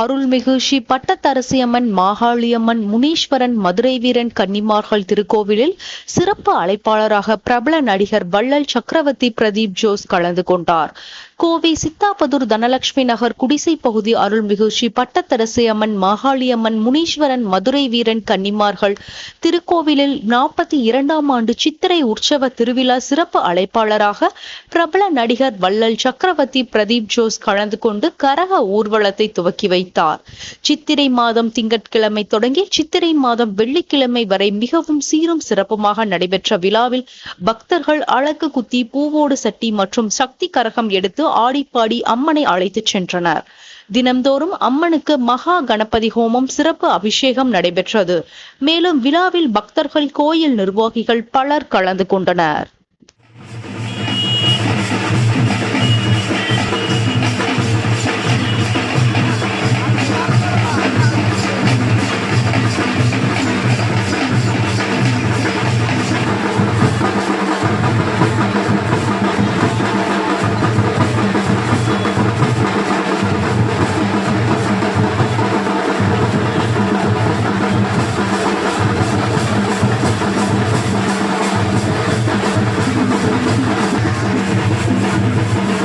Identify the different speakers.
Speaker 1: அருள்மிகு ஸ்ரீ பட்டத்தரசியம்மன் மாகாளியம்மன் முனீஸ்வரன் மதுரை வீரன் கன்னிமார்கள் திருக்கோவிலில் சிறப்பு அழைப்பாளராக பிரபல நடிகர் வள்ளல் சக்கரவர்த்தி பிரதீப் ஜோஸ் கலந்து கொண்டார். கோவை சித்தாபதூர் தனலட்சுமி நகர் குடிசை பகுதி அருள்மிகு ஸ்ரீ பட்டத்தரசியம்மன் மாகாளியம்மன் முனீஸ்வரன் மதுரை வீரன் கன்னிமார்கள் திருக்கோவிலில் நாற்பத்தி இரண்டாம் ஆண்டு சித்திரை உற்சவ திருவிழா சிறப்பு அழைப்பாளராக பிரபல நடிகர் வள்ளல் சக்கரவர்த்தி பிரதீப் ஜோஸ் கலந்து கொண்டு கரக ஊர்வலத்தை துவக்கி வைத்தார் சித்திரை மாதம் திங்கட்கிழமை தொடங்கி சித்திரை மாதம் வெள்ளிக்கிழமை வரை மிகவும் சீரும் சிறப்புமாக நடைபெற்ற விழாவில் பக்தர்கள் அழகு குத்தி பூவோடு சட்டி மற்றும் சக்தி கரகம் எடுத்து ஆடிப்பாடி அம்மனை அழைத்துச் சென்றனர். தினம்தோறும் அம்மனுக்கு மகா கணபதி ஹோமம் சிறப்பு அபிஷேகம் நடைபெற்றது. மேலும் விழாவில் பக்தர்கள் கோயில் நிர்வாகிகள் பலர் கலந்து கொண்டனர். Thank you.